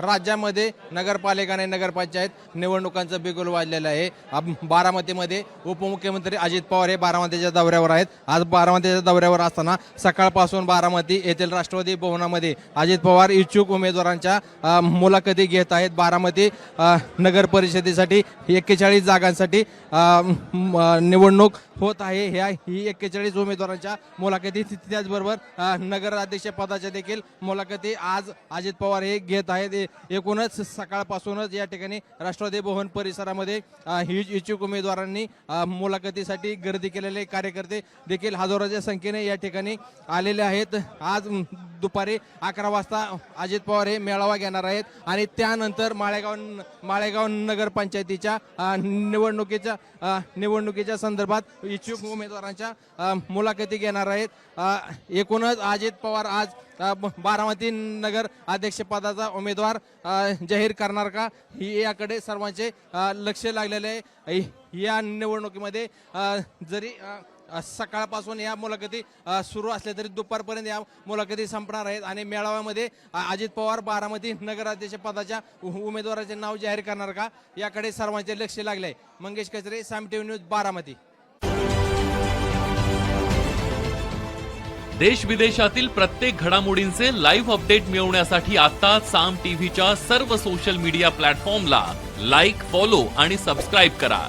राज्यामध्ये नगरपालिका आणि नगरपंचायत निवडणुकांचं बिगुल वाजलेलं आहे. बारामतीमध्ये उपमुख्यमंत्री अजित पवार हे बारामतीच्या दौऱ्यावर आहेत. आज बारामतीच्या दौऱ्यावर असताना सकाळपासून बारामती येथील राष्ट्रवादी भवनामध्ये अजित पवार इच्छुक उमेदवारांच्या मुलाखती घेत आहेत. बारामती नगर परिषदेसाठी एक्केचाळीस जागांसाठी निवडणूक होत आहे. ह्या ही एक्केचाळीस उमेदवारांच्या मुलाखती त्याचबरोबर नगराध्यक्ष पदाच्या देखील मुलाखती आज अजित पवार हे घेत आहेत. एकूणच सकाळपासूनच या ठिकाणी राष्ट्रवादी भवन परिसरामध्ये ही इच्छुक उमेदवारांनी मुलाखतीसाठी गर्दी केलेले कार्यकर्ते देखील हजारोच्या संख्येने या ठिकाणी आलेले आहेत. आज दुपारी अकरा वाजता अजित पवार हे मेळावा घेणार आहेत. आणि त्यानंतर माळेगाव माळेगाव नगरपंचायतीच्या निवडणुकीच्या निवडणुकीच्या संदर्भात इच्छुक उमेदवारांच्या मुलाखती घेणार आहेत. एकूणच अजित पवार आज ब- बारामती नगर अध्यक्षपदाचा उमेदवार जाहीर करणार का? ही याकडे सर्वांचे लक्ष लागलेले आहे. या निवडणुकीमध्ये जरी सकाळपासून या मुलाखती सुरू असल्या तरी दुपारपर्यंत या मुलाखती संपणार आहेत आणि मेळाव्यामध्ये अजित पवार बारामती नगराध्यक्ष पदाच्या उ- उमेदवाराचे नाव जाहीर करणार का? याकडे सर्वांचे लक्ष लागले. आहे मंगेश कचरे साम टीव्ही न्यूज बारामती. देश विदेशातील प्रत्येक घडामोडींचे लाईव्ह अपडेट मिळवण्यासाठी आता साम टीव्हीच्या सर्व सोशल मीडिया प्लॅटफॉर्मला लाईक फॉलो आणि सबस्क्राईब करा.